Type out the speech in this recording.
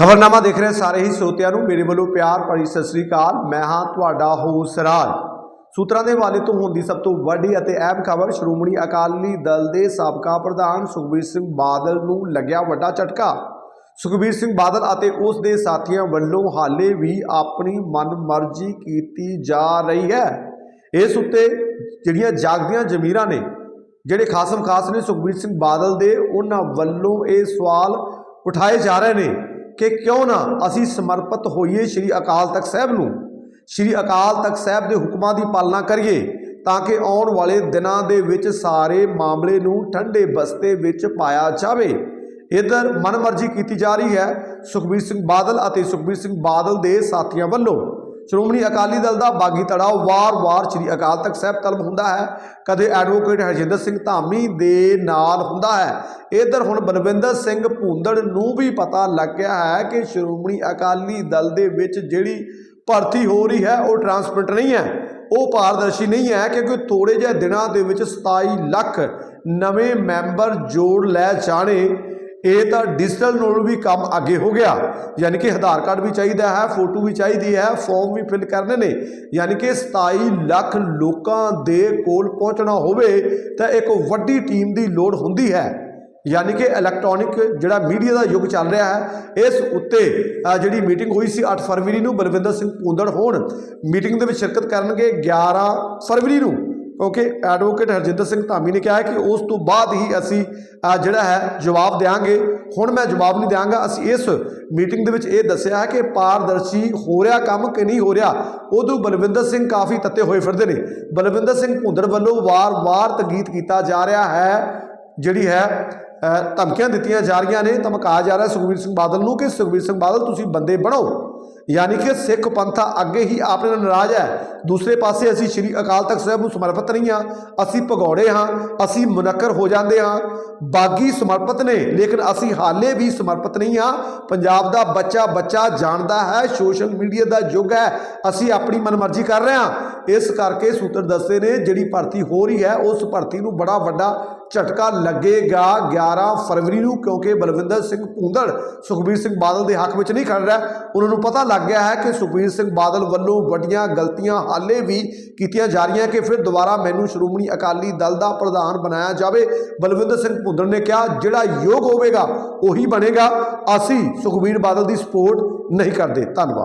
ਖਬਰਨਾਮਾ ਦੇਖ ਰਹੇ ਸਾਰੇ ਹੀ ਸਰੋਤਿਆਂ ਨੂੰ ਮੇਰੇ ਵੱਲੋਂ ਪਿਆਰ ਭਰੀ ਸਤਿ ਸ੍ਰੀ ਅਕਾਲ। ਮੈਂ ਹਾਂ ਤੁਹਾਡਾ ਹੋਸਟ ਰਾਜ। ਸੂਤਰਾਂ ਦੇ ਹਵਾਲੇ ਤੋਂ ਹੁੰਦੀ ਸਭ ਤੋਂ ਵੱਡੀ ਅਤੇ ਅਹਿਮ ਖਬਰ ਸ਼੍ਰੋਮਣੀ ਅਕਾਲੀ ਦਲ ਦੇ ਸਾਬਕਾ ਪ੍ਰਧਾਨ ਸੁਖਬੀਰ ਸਿੰਘ ਬਾਦਲ ਨੂੰ ਲੱਗਿਆ ਵੱਡਾ ਝਟਕਾ। ਸੁਖਬੀਰ ਸਿੰਘ ਬਾਦਲ ਅਤੇ ਉਸ ਦੇ ਸਾਥੀਆਂ ਵੱਲੋਂ ਹਾਲੇ ਵੀ ਆਪਣੀ ਮਨਮਰਜ਼ੀ ਕੀਤੀ ਜਾ ਰਹੀ ਹੈ। ਇਸ ਉੱਤੇ ਜਿਹੜੀਆਂ ਜਾਗਦੀਆਂ ਜ਼ਮੀਰਾਂ ਨੇ, ਜਿਹੜੇ ਖਾਸਮ ਖਾਸ ਨੇ ਸੁਖਬੀਰ ਸਿੰਘ ਬਾਦਲ ਦੇ, ਉਹਨਾਂ ਵੱਲੋਂ ਇਹ ਸਵਾਲ ਉਠਾਏ ਜਾ ਰਹੇ ਨੇ। ਕਿ ਕਿਉਂ ਨਾ ਅਸੀਂ ਸਮਰਪਿਤ ਹੋਈਏ ਸ੍ਰੀ ਅਕਾਲ ਤਖਤ ਸਾਹਿਬ ਨੂੰ? ਸ੍ਰੀ ਅਕਾਲ ਤਖਤ ਸਾਹਿਬ ਦੇ ਹੁਕਮਾਂ ਦੀ ਪਾਲਣਾ ਕਰੀਏ ਤਾਂ ਕਿ ਆਉਣ ਵਾਲੇ ਦਿਨਾਂ ਦੇ ਵਿੱਚ ਸਾਰੇ ਮਾਮਲੇ ਨੂੰ ਠੰਡੇ ਬਸਤੇ ਵਿੱਚ ਪਾਇਆ ਜਾਵੇ। ਇਧਰ ਮਨਮਰਜ਼ੀ ਕੀਤੀ ਜਾ ਰਹੀ ਹੈ ਸੁਖਬੀਰ ਸਿੰਘ ਬਾਦਲ ਅਤੇ ਸੁਖਬੀਰ ਸਿੰਘ ਬਾਦਲ ਦੇ ਸਾਥੀਆਂ ਵੱਲੋਂ। ਸ਼੍ਰੋਮਣੀ ਅਕਾਲੀ ਦਲ ਦਾ ਬਾਗੀ ਧੜਾ ਵਾਰ-ਵਾਰ ਸ੍ਰੀ ਅਕਾਲ ਤਖਤ ਸਾਹਿਬ ਤਲਬ ਹੁੰਦਾ ਹੈ। ਕਦੇ ਐਡਵੋਕੇਟ ਹਰਜਿੰਦਰ ਸਿੰਘ ਧਾਮੀ ਦੇ ਨਾਲ ਹੁੰਦਾ ਹੈ। ਇਧਰ ਹੁਣ ਬਲਵਿੰਦਰ ਸਿੰਘ ਭੂੰਦੜ ਨੂੰ ਵੀ ਪਤਾ ਲੱਗ ਗਿਆ ਹੈ ਕਿ ਸ਼੍ਰੋਮਣੀ ਅਕਾਲੀ ਦਲ ਦੇ ਵਿੱਚ ਜਿਹੜੀ ਭਰਤੀ ਹੋ ਰਹੀ ਹੈ, ਉਹ ਟਰਾਂਸਪਰੈਂਟ ਨਹੀਂ ਹੈ। ਉਹ ਪਾਰਦਰਸ਼ੀ ਨਹੀਂ ਹੈ ਕਿਉਂਕਿ ਥੋੜੇ ਜਿਹੇ ਦਿਨਾਂ ਦੇ ਵਿੱਚ 27 ਲੱਖ ਨਵੇਂ ਮੈਂਬਰ ਜੋੜ ਲੈ ਜਾਣੇ। ਇਹ ਤਾਂ ਡਿਜੀਟਲ ਨਾਲੋਂ ਵੀ ਕੰਮ ਅੱਗੇ ਹੋ ਗਿਆ। ਯਾਨੀ ਕਿ ਆਧਾਰ ਕਾਰਡ ਵੀ ਚਾਹੀਦਾ ਹੈ ਫੋਟੋ ਵੀ ਚਾਹੀਦੀ ਹੈ ਫਾਰਮ ਵੀ ਫਿਲ ਕਰਨੇ ਨੇ। ਯਾਨੀ ਕਿ 27 ਲੱਖ ਲੋਕਾਂ ਦੇ ਕੋਲ ਪਹੁੰਚਣਾ ਹੋਵੇ ਤਾਂ ਇੱਕ ਵੱਡੀ ਟੀਮ ਦੀ ਲੋੜ ਹੁੰਦੀ ਹੈ। ਯਾਨੀ ਕਿ ਇਲੈਕਟ੍ਰੋਨਿਕ ਜਿਹੜਾ ਮੀਡੀਆ ਦਾ ਯੁੱਗ ਚੱਲ ਰਿਹਾ ਹੈ, ਇਸ ਉੱਤੇ ਜਿਹੜੀ ਮੀਟਿੰਗ ਹੋਈ ਸੀ 8 ਫਰਵਰੀ ਨੂੰ ਬਲਵਿੰਦਰ ਸਿੰਘ ਪੂੰਦੜ ਹੋਣ। ਮੀਟਿੰਗ ਦੇ ਵਿੱਚ ਸ਼ਿਰਕਤ ਕਰਨਗੇ 11 ਫਰਵਰੀ ਨੂੰ। ਕਿਉਂਕਿ ਐਡਵੋਕੇਟ ਹਰਜਿੰਦਰ ਸਿੰਘ ਧਾਮੀ ਨੇ ਕਿਹਾ ਹੈ ਕਿ ਉਸ ਤੋਂ ਬਾਅਦ ਹੀ ਅਸੀਂ ਜਿਹੜਾ ਹੈ, ਜਵਾਬ ਦੇਵਾਂਗੇ ਹੁਣ ਮੈਂ ਜਵਾਬ ਨਹੀਂ ਦੇਵਾਂਗਾ ਅਸੀਂ ਇਸ ਮੀਟਿੰਗ ਦੇ ਵਿੱਚ ਇਹ ਦੱਸਿਆ ਹੈ ਕਿ ਪਾਰਦਰਸ਼ੀ ਹੋ ਰਿਹਾ ਕੰਮ ਕਿ ਨਹੀਂ ਹੋ ਰਿਹਾ, ਉਦੋਂ ਬਲਵਿੰਦਰ ਸਿੰਘ ਕਾਫੀ ਤੱਤੇ ਹੋਏ ਫਿਰਦੇ ਨੇ। ਬਲਵਿੰਦਰ ਸਿੰਘ ਭੁੰਦੜ ਵੱਲੋਂ ਵਾਰ-ਵਾਰ ਤਗੀਤ ਕੀਤਾ ਜਾ ਰਿਹਾ ਹੈ, ਜਿਹੜੀ ਹੈ ਧਮਕੀਆਂ ਦਿੱਤੀਆਂ ਜਾ ਰਹੀਆਂ ਨੇ ਧਮਕਾ ਜਾ ਰਿਹਾ ਸੁਖਬੀਰ ਸਿੰਘ ਬਾਦਲ ਨੂੰ ਕਿ ਸੁਖਬੀਰ ਸਿੰਘ ਬਾਦਲ ਤੁਸੀਂ ਬੰਦੇ ਬਣੋ। ਯਾਨੀ ਕਿ ਸਿੱਖ ਪੰਥਾ ਅੱਗੇ ਹੀ ਆਪਣੇ ਨਾਲ ਨਾਰਾਜ਼ ਹੈ। ਦੂਸਰੇ ਪਾਸੇ ਅਸੀਂ ਸ੍ਰੀ ਅਕਾਲ ਤਖਤ ਸਾਹਿਬ ਨੂੰ ਸਮਰਪਿਤ ਨਹੀਂ ਹਾਂ। ਅਸੀਂ ਭਗੌੜੇ ਹਾਂ, ਅਸੀਂ ਮੁਨੱਕਰ ਹੋ ਜਾਂਦੇ ਹਾਂ। ਬਾਗੀ ਸਮਰਪਿਤ ਨੇ, ਲੇਕਿਨ ਅਸੀਂ ਹਾਲੇ ਵੀ ਸਮਰਪਿਤ ਨਹੀਂ ਹਾਂ। ਪੰਜਾਬ ਦਾ ਬੱਚਾ ਬੱਚਾ ਜਾਣਦਾ ਹੈ, ਸੋਸ਼ਲ ਮੀਡੀਆ ਦਾ ਯੁੱਗ ਹੈ। ਅਸੀਂ ਆਪਣੀ ਮਨਮਰਜ਼ੀ ਕਰ ਰਹੇ ਹਾਂ। ਇਸ ਕਰਕੇ ਸੂਤਰ ਦੱਸਦੇ ਨੇ, ਜਿਹੜੀ ਭਰਤੀ ਹੋ ਰਹੀ ਹੈ, ਉਸ ਭਰਤੀ ਨੂੰ ਬੜਾ ਵੱਡਾ ਝਟਕਾ ਲੱਗੇਗਾ। 11 ਫਰਵਰੀ ਨੂੰ, ਕਿਉਂਕਿ ਬਲਵਿੰਦਰ ਸਿੰਘ ਭੂੰਦੜ ਸੁਖਬੀਰ ਸਿੰਘ ਬਾਦਲ ਦੇ ਹੱਕ ਵਿੱਚ ਨਹੀਂ ਖੜ ਰਿਹਾ। ਉਹਨਾਂ ਨੂੰ ਪਤਾ ਲੱਗ ਗਿਆ ਹੈ ਕਿ ਸੁਖਬੀਰ ਸਿੰਘ ਬਾਦਲ ਵੱਲੋਂ ਵੱਡੀਆਂ ਗਲਤੀਆਂ ਹਾਲੇ ਵੀ ਕੀਤੀਆਂ ਜਾ ਰਹੀਆਂ ਕਿ ਫਿਰ ਦੁਬਾਰਾ ਮੈਨੂੰ ਸ਼੍ਰੋਮਣੀ ਅਕਾਲੀ ਦਲ ਦਾ ਪ੍ਰਧਾਨ ਬਣਾਇਆ ਜਾਵੇ। ਬਲਵਿੰਦਰ ਸਿੰਘ ਭੁੰਦੜ ਨੇ ਕਿਹਾ, ਜਿਹੜਾ ਯੋਗ ਹੋਵੇਗਾ, ਉਹੀ ਬਣੇਗਾ। ਅਸੀਂ ਸੁਖਬੀਰ ਬਾਦਲ ਦੀ ਸਪੋਰਟ ਨਹੀਂ ਕਰਦੇ। ਧੰਨਵਾਦ।